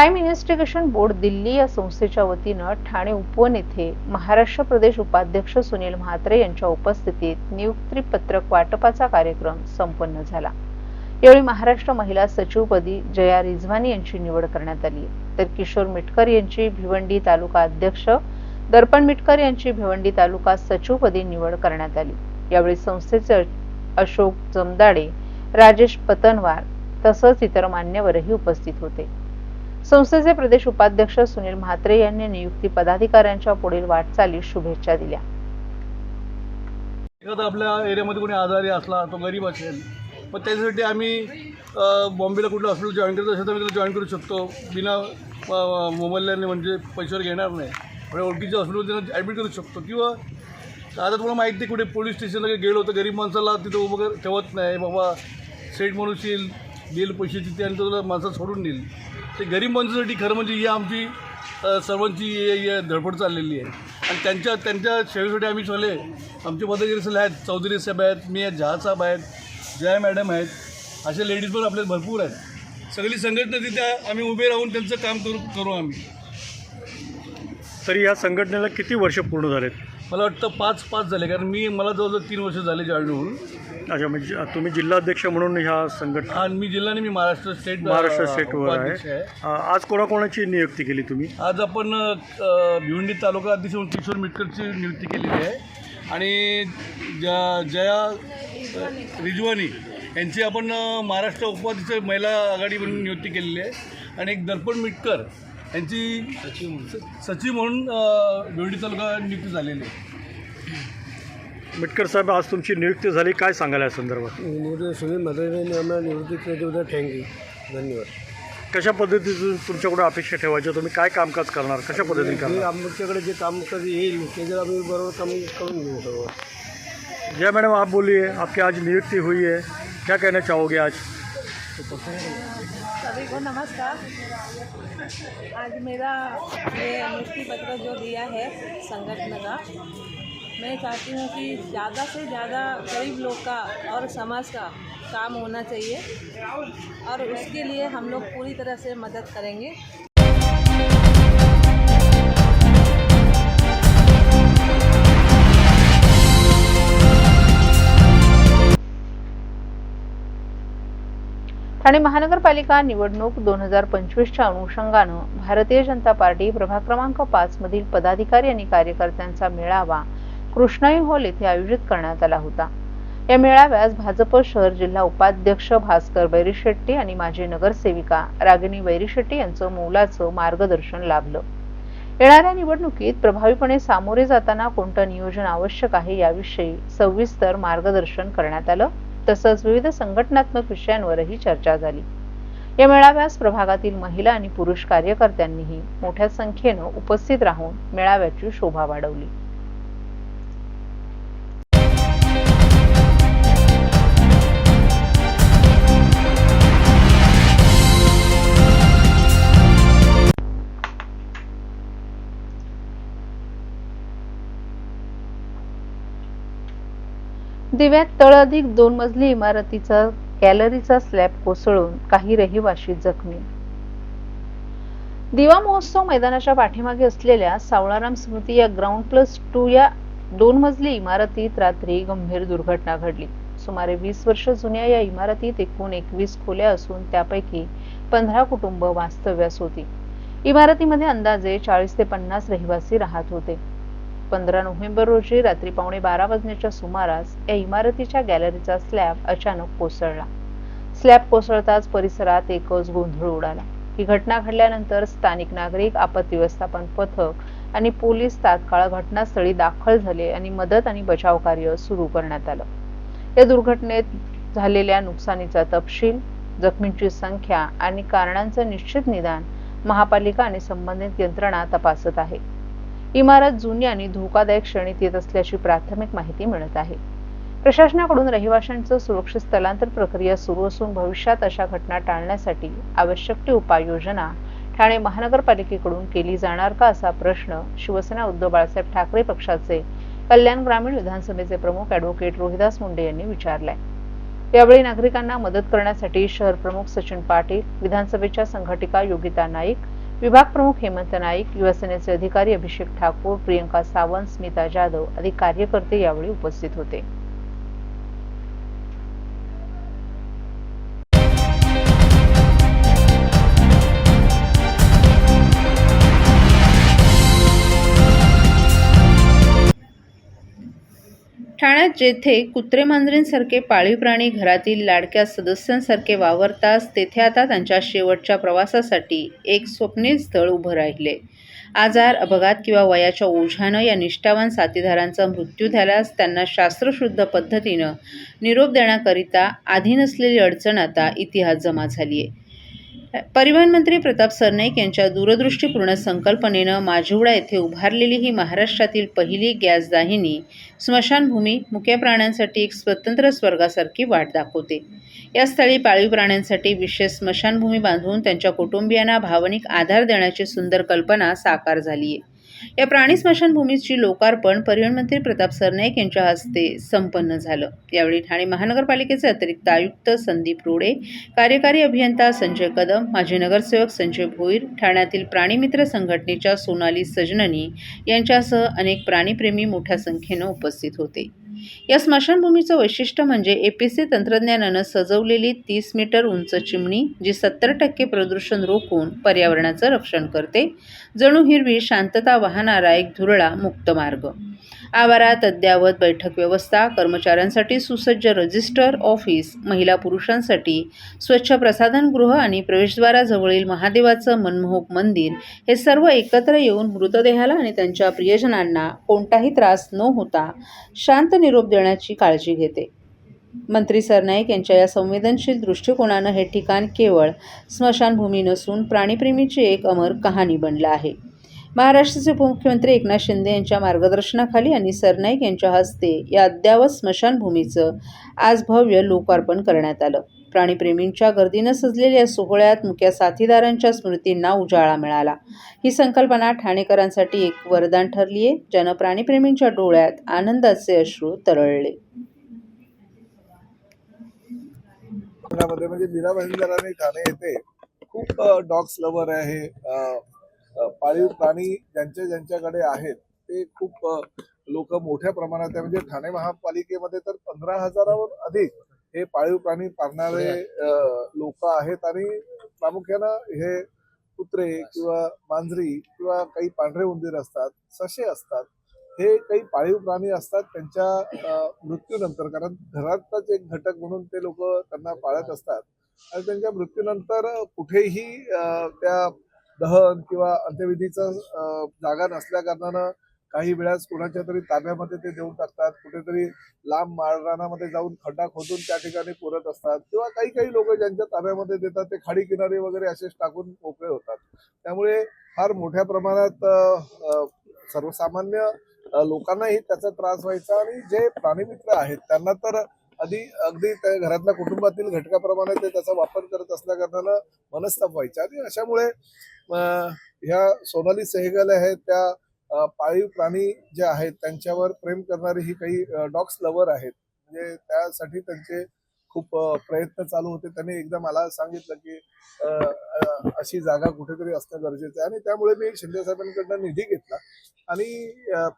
Crime investigation board Delhi या संस्थेच्या वतीनं ठाणे उपवन येथे महाराष्ट्र प्रदेश उपाध्यक्ष सुनील म्हात्रे यांच्या उपस्थितीत नियुक्ती पत्रक वाटपाचा कार्यक्रम संपन्न झाला. यावेळी महाराष्ट्र महिला सचिवपदी जया रिझवानी यांची निवड करण्यात आली. तर किशोर मिटकर यांची भिवंडी तालुका अध्यक्ष दर्पण मिटकर यांची भिवंडी तालुका सचिवपदी निवड करण्यात आली. यावेळी संस्थेचे अशोक जमदाडे राजेश पतनवार तसंच इतर मान्यवरही उपस्थित होते. संस्थेचे प्रदेश उपाध्यक्ष सुनील म्हात्रे यांनी नियुक्ती पदाधिकाऱ्यांच्या पुढील वाटचालीस शुभेच्छा दिल्या. एखादा आपल्या एरियामध्ये कोणी आजारी असला तो गरीब असेल मग त्याच्यासाठी आम्ही बॉम्बेला कुठलं हॉस्पिटल जॉईन करत असेल तर आम्ही त्याला जॉईन करू शकतो. बिना मोबाईलने म्हणजे पैशावर घेणार नाही. म्हणजे ओळखीच्या हॉस्पिटल त्यांना ॲडमिट करू शकतो. किंवा आता तुम्हाला माहिती आहे कुठे पोलीस स्टेशनला गेलो तर गरीब माणसाला तिथं उभं ठेवत नाही. बाबा सेट म्हणून देईल पैसे तिथे आणि तुला माणसं सोडून देईल ते गरीब माणसासाठी खरं म्हणजे ही आमची सर्वांची हे- धडपड चाललेली आहे. आणि त्यांच्या त्यांच्या सेवेसाठी आम्ही सगळे आमचे पदाधिकारी सगळे आहेत चौधरी साहेब आहेत मी आहेत जहा साहेब आहेत जया मॅडम आहेत अशा लेडीज पण आपल्यात भरपूर आहेत. सगळी संघटना तिथे आम्ही उभे राहून त्यांचं काम करू करू आम्ही. तरी या संघटनेला किती वर्ष पूर्ण झालेत? मला वाटतं पाच पाच झाले कारण मी मला जवळजवळ तीन वर्ष झाले जॉईन होऊन अच्छा म्हणजे तुम्ही जिल्हाध्यक्ष म्हणून ह्या संघटना आणि मी जिल्ह्याने मी महाराष्ट्र स्टेट महाराष्ट्र स्टेटवर आहे. आज कोणाकोणाची नियुक्ती केली तुम्ही? आज आपण भिवंडी तालुका अध्यक्ष म्हणून किशोर मिटकरची नियुक्ती केलेली आहे. आणि जया रिजवानी यांची आपण महाराष्ट्र उपाध्यक्ष महिला आघाडी म्हणून नियुक्ती केलेली आहे. आणि एक दर्पण मिटकर यांची सचिव म्हणून. अ, भिवंडी तालुका नियुक्ती झालेली आहे. मिटकर साहेब आज तुमची नियुक्ती झाली. काय सांगाल या संदर्भात? निवृत्ती सुनील म्हात्रेंनी आम्हाला निवृत्ती केल्याबद्दल थँक्यू. धन्यवाद. कशा पद्धतीतून तुमच्याकडून अपेक्षा ठेवायच्या? तुम्ही काय कामकाज करणार? कशा पद्धतीने करणार? आमच्याकडे जे काम कधी येईल त्याच्यात आम्ही बरोबर काम करून घेऊ सर्व जय मैडम आप बोलिए आपकी आज नियुक्ति हुई है. क्या कहना चाहोगे आज? सभी को नमस्कार। आज मेरा ये नियुक्ति पत्र जो दिया है संगठन का मैं चाहती हूँ कि ज़्यादा से ज़्यादा गरीब लोग का और समाज का काम होना चाहिए और उसके लिए हम लोग पूरी तरह से मदद करेंगे। ठाणे महानगरपालिका निवडणूक दोन हजार पंचवीसच्या अनुषंगानं भारतीय जनता पार्टी प्रभाग क्रमांक पाच मधील पदाधिकारी आणि कार्यकर्त्यांचा मेळावा कृष्णाई हॉल येथे आयोजित करण्यात आला होता. या मेळाव्यास भाजप शहर जिल्हा उपाध्यक्ष भास्कर बैरीशेट्टी आणि माजी नगरसेविका रागिनी बैरीशेट्टी यांचं मोलाचं मार्गदर्शन लाभलं. येणाऱ्या निवडणुकीत प्रभावीपणे सामोरे जाताना कोणतं नियोजन आवश्यक आहे याविषयी सविस्तर मार्गदर्शन करण्यात आलं. तसंच विविध संघटनात्मक विषयांवरही चर्चा झाली. या मेळाव्यास प्रभागातील महिला आणि पुरुष कार्यकर्त्यांनीही मोठ्या संख्येनं उपस्थित राहून मेळाव्याची शोभा वाढवली. दिव्यात तळ अधिक दोन मजली इमारतीचा गॅलरीचा स्लॅब कोसळून काही रहिवाशी जखमी. दिवा महोत्सव मैदानाच्या पाठीमागे असलेल्या सावळाराम स्मृती या ग्राउंड प्लस टू या दोन मजली इमारतीत रात्री गंभीर दुर्घटना घडली. सुमारे वीस वर्ष जुन्या या इमारतीत एकूण एकवीस खोल्या असून त्यापैकी पंधरा कुटुंब वास्तव्यास होती. इमारतीमध्ये अंदाजे चाळीस ते पन्नास रहिवासी राहत होते. पंधरा नोव्हेंबर रोजी रात्री पावणे बारा वाजण्याच्या सुमारास या इमारतीच्या गॅलरीचा स्लॅब अचानक कोसळला. स्लॅब कोसळताच परिसरात एकच गोंधळ उडाला. ही घटना घडल्यानंतर स्थानिक नागरिक आपत्ती व्यवस्थापन पथक आणि पोलीस तात्काळ घटनास्थळी दाखल झाले आणि मदत आणि बचाव कार्य सुरू करण्यात आलं. या दुर्घटनेत झालेल्या नुकसानीचा तपशील जखमींची संख्या आणि कारणांचं निश्चित निदान महापालिका आणि संबंधित यंत्रणा तपासत आहे. इमारत जुनी आणि धोकादायक श्रेणीत येत असल्याची प्राथमिक माहिती मिळत आहे. प्रशासनाकडून रहिवाशांचं सुरक्षित स्थलांतर प्रक्रिया सुरू असून भविष्यात अशा घटना टाळण्यासाठी आवश्यक ती उपाययोजना ठाणे महानगरपालिकेकडून केली जाणार का असा प्रश्न शिवसेना उद्धव बाळासाहेब ठाकरे पक्षाचे कल्याण ग्रामीण विधानसभेचे प्रमुख अॅडव्होकेट रोहिदास मुंडे यांनी विचारलाय. यावेळी नागरिकांना मदत करण्यासाठी शहर प्रमुख सचिन पाटील विधानसभेच्या संघटिका योगिता नाईक विभाग प्रमुख हेमंत नाईक युवासेनेचे अधिकारी अभिषेक ठाकूर प्रियंका सावंत स्मिता जाधव आदी कार्यकर्ते यावेळी उपस्थित होते. ठाण्यात जेथे कुत्रे मांजरींसारखे पाळीव प्राणी घरातील लाडक्या सदस्यांसारखे वावरतास तेथे आता त्यांच्या शेवटच्या प्रवासासाठी एक स्वप्नील स्थळ उभं राहिले. आजार अपघात किंवा वयाच्या ओझ्यानं या निष्ठावान साथीदारांचा मृत्यू झाल्यास त्यांना शास्त्रशुद्ध पद्धतीनं निरोप देण्याकरिता आधी नसलेली अडचण आता इतिहास जमा झाली आहे परिवहन मंत्री प्रताप सरनाईक यांच्या दूरदृष्टीपूर्ण संकल्पनेनं माझिवडा येथे उभारलेली ही महाराष्ट्रातील पहिली गॅस दाहिनी स्मशानभूमी मुक्या प्राण्यांसाठी एक स्वतंत्र स्वर्गासारखी वाट दाखवते. या स्थळी पाळीव प्राण्यांसाठी विशेष स्मशानभूमी बांधून त्यांच्या कुटुंबियांना भावनिक आधार देण्याची सुंदर कल्पना साकार झाली आहे या प्राणी स्मशानभूमीची लोकार्पण परिवहन मंत्री प्रताप सरनाईक यांच्या हस्ते संपन्न झालं. यावेळी ठाणे महानगरपालिकेचे अतिरिक्त आयुक्त संदीप रोडे कार्यकारी अभियंता संजय कदम माजी नगरसेवक संजय भोईर ठाण्यातील प्राणीमित्र संघटनेच्या सोनाली सजननी यांच्यासह अनेक प्राणीप्रेमी मोठ्या संख्येनं उपस्थित होते. या स्मशानभूमीचं वैशिष्ट्य म्हणजे एपीसी तंत्रज्ञानानं सजवलेली तीस मीटर उंच चिमणी जी सत्तर टक्के प्रदूषण रोखून पर्यावरणाचं रक्षण करते. जणू हिरवी शांतता वाहणारा एक धुरळा मुक्त मार्ग. आवारात अद्ययावत बैठक व्यवस्था कर्मचाऱ्यांसाठी सुसज्ज रजिस्टर ऑफिस महिला पुरुषांसाठी स्वच्छ प्रसाधनगृह आणि प्रवेशद्वाराजवळील महादेवाचं मनमोहक मंदिर हे सर्व एकत्र येऊन मृतदेहाला आणि त्यांच्या प्रियजनांना कोणताही त्रास न होता शांत निरोप देण्याची काळजी घेते. मंत्री सरनाईक यांच्या या संवेदनशील दृष्टिकोनानं हे ठिकाण केवळ स्मशानभूमी नसून प्राणीप्रेमीची एक अमर कहाणी बनलं आहे. महाराष्ट्राचे उपमुख्यमंत्री एकनाथ शिंदे यांच्या मार्गदर्शनाखाली आणि सरनाईक यांच्या हस्ते या अद्ययावत स्मशानभूमीचं आज भव्य लोकार्पण करण्यात आलं. प्राणीप्रेमींच्या गर्दीनं सजलेल्या या सोहळ्यात मुख्या साथीदारांच्या स्मृतींना उजाळा मिळाला. ही संकल्पना ठाणेकरांसाठी एक वरदान ठरली आहे ज्यानं प्राणीप्रेमींच्या डोळ्यात आनंदाचे अश्रू तरळले. म्हणजे मीरा ठाणे येथे खूप डॉग्स लवर आहे. पाळीव प्राणी ज्यांच्या ज्यांच्याकडे आहेत ते खूप लोक मोठ्या प्रमाणात आहे. म्हणजे ठाणे महापालिकेमध्ये तर पंधरा हजारावर अधिक हे पाळीव प्राणी पाळणारे लोक आहेत आणि प्रामुख्यानं हे कुत्रे किंवा मांजरी किंवा काही पांढरे उंदीर असतात ससे असतात हे काही पाळीव प्राणी असतात त्यांच्या मृत्यूनंतर. कारण घरातच एक घटक म्हणून ते लोक त्यांना पाळत असतात. आणि त्यांच्या मृत्यूनंतर कुठेही अ, त्या दहन किंवा अंत्यविधीचं जागा नसल्या कारणानं काही वेळास कोणाच्या तरी ताब्यामध्ये ते देऊन टाकतात. कुठेतरी लांब माळरानामध्ये जाऊन खड्डा खोदून त्या ठिकाणी पुरत असतात किंवा काही काही लोक ज्यांच्या ताब्यामध्ये देतात ते खाडी किनारे वगैरे असेच टाकून मोकळे होतात. त्यामुळे फार मोठ्या प्रमाणात सर्वसामान्य लोकांनाही त्याचा त्रास व्हायचा आणि जे प्राणीमित्र आहेत त्यांना तर आधी अगदी त्या घरातल्या कुटुंबातील घटकाप्रमाणे ते त्याचा वापर करत असल्याकारणानं मनस्ताप व्हायचा. आणि अशामुळे ह्या सोनाली सेहगल आहेत त्या पाळीव प्राणी जे आहेत त्यांच्यावर प्रेम करणारी ही काही डॉग्स लवर आहेत. म्हणजे त्यासाठी त्यांचे खूप प्रयत्न चालू होते. त्यांनी एकदा मला सांगितलं की अशी जागा कुठेतरी असणं गरजेचं आहे. आणि त्यामुळे मी शिंदे साहेबांकडनं निधी घेतला. आणि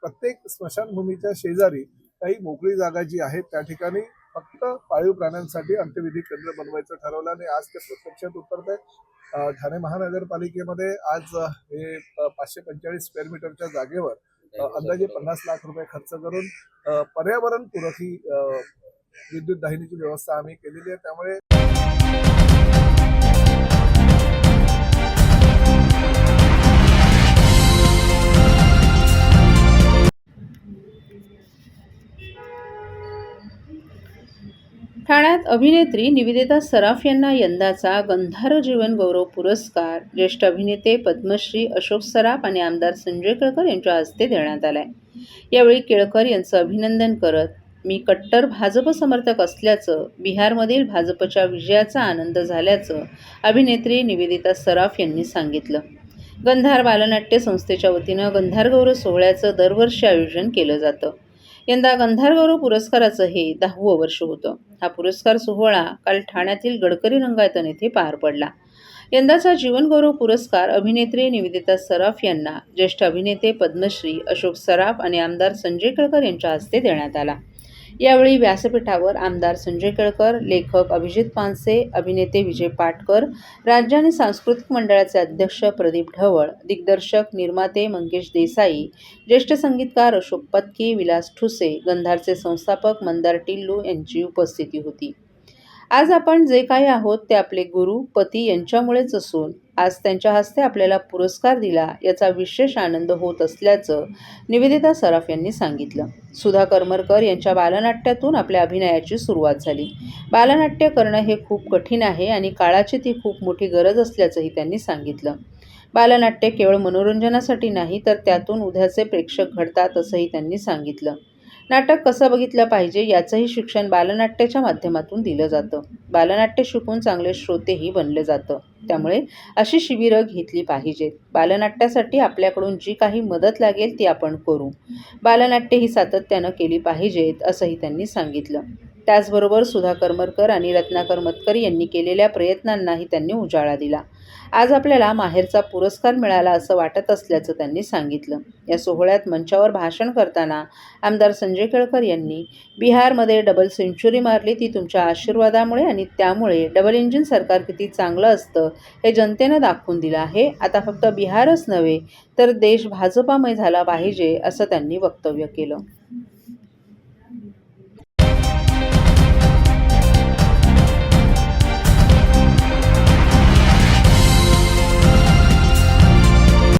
प्रत्येक स्मशानभूमीच्या शेजारी काही मोकळी जागा जी आहे त्या ठिकाणी फक्त पाळीव प्राण्यांसाठी अंत्यविधी केंद्र बनवायचं ठरवलं आणि आज ते प्रत्यक्षात उतरत आहे ठाणे महानगरपालिकेमध्ये आज हे पाचशे पंचेचाळीस स्क्वेअर मीटरच्या जागेवर अंदाजे पन्नास लाख रुपये खर्च करून पर्यावरणपूरक ही विद्युत दाहिनीची व्यवस्था आम्ही केलेली आहे. त्यामुळे ठाण्यात अभिनेत्री निवेदिता सराफ यांना यंदाचा गंधार जीवन गौरव पुरस्कार. ज्येष्ठ अभिनेते पद्मश्री अशोक सराफ आणि आमदार संजय केळकर यांच्या हस्ते देण्यात आलाय. यावेळी केळकर यांचं अभिनंदन करत मी कट्टर भाजप समर्थक असल्याचं बिहारमधील भाजपच्या विजयाचा आनंद झाल्याचं अभिनेत्री निवेदिता सराफ यांनी सांगितलं. गंधार बालनाट्य संस्थेच्या वतीनं गंधार गौरव सोहळ्याचं दरवर्षी आयोजन केलं जातं. यंदा गंधार पुरस्काराचं हे दहावं वर्ष होतं. हा पुरस्कार सोहळा काल ठाण्यातील गडकरी रंगायतन येथे पार पडला. यंदाचा जीवनगौरव पुरस्कार अभिनेत्री निवेदिता सराफ यांना ज्येष्ठ अभिनेते पद्मश्री अशोक सराफ आणि आमदार संजय केळकर यांच्या हस्ते देण्यात आला. यावेळी व्यासपीठावर आमदार संजय केळकर लेखक अभिजित पानसे अभिनेते विजय पाटकर राज्य आणि सांस्कृतिक मंडळाचे अध्यक्ष प्रदीप ढवळ दिग्दर्शक निर्माते मंगेश देसाई ज्येष्ठ संगीतकार अशोक पत्की विलास ठुसे गंधारचे संस्थापक मंदार टिल्लू यांची उपस्थिती होती. आज आपण जे काही आहोत ते आपले गुरु पती यांच्यामुळेच असून आज त्यांच्या हस्ते आपल्याला पुरस्कार दिला याचा विशेष आनंद होत असल्याचं निवेदिता सराफ यांनी सांगितलं. सुधा करमरकर यांच्या बालनाट्यातून आपल्या अभिनयाची सुरुवात झाली. बालनाट्य करणं हे खूप कठीण आहे आणि काळाची ती खूप मोठी गरज असल्याचंही त्यांनी सांगितलं. बालनाट्य केवळ मनोरंजनासाठी नाही तर त्यातून उद्याचे प्रेक्षक घडतात असंही त्यांनी सांगितलं. नाटक कसं बघितलं पाहिजे याचंही शिक्षण बालनाट्याच्या माध्यमातून दिलं जातं. बालनाट्य शिकून चांगले श्रोतेही बनले जातं. त्यामुळे अशी शिबिरं घेतली पाहिजेत. बालनाट्यासाठी आपल्याकडून जी काही मदत लागेल ती आपण करू. बालनाट्य ही सातत्यानं केली पाहिजेत असंही त्यांनी सांगितलं. त्याचबरोबर सुधा करमरकर आणि रत्नाकर मतकर यांनी केलेल्या प्रयत्नांनाही त्यांनी उजाळा दिला. आज आपल्याला माहेरचा पुरस्कार मिळाला असं वाटत असल्याचं त्यांनी सांगितलं. या सोहळ्यात मंचावर भाषण करताना आमदार संजय केळकर यांनी बिहारमध्ये डबल सेंचुरी मारली. ती तुमच्या आशीर्वादामुळे आणि त्यामुळे डबल इंजिन सरकार किती चांगलं असतं हे जनतेनं दाखवून दिलं आहे. आता फक्त बिहारच नव्हे तर देश भाजपामय झाला पाहिजे असं त्यांनी वक्तव्य केलं.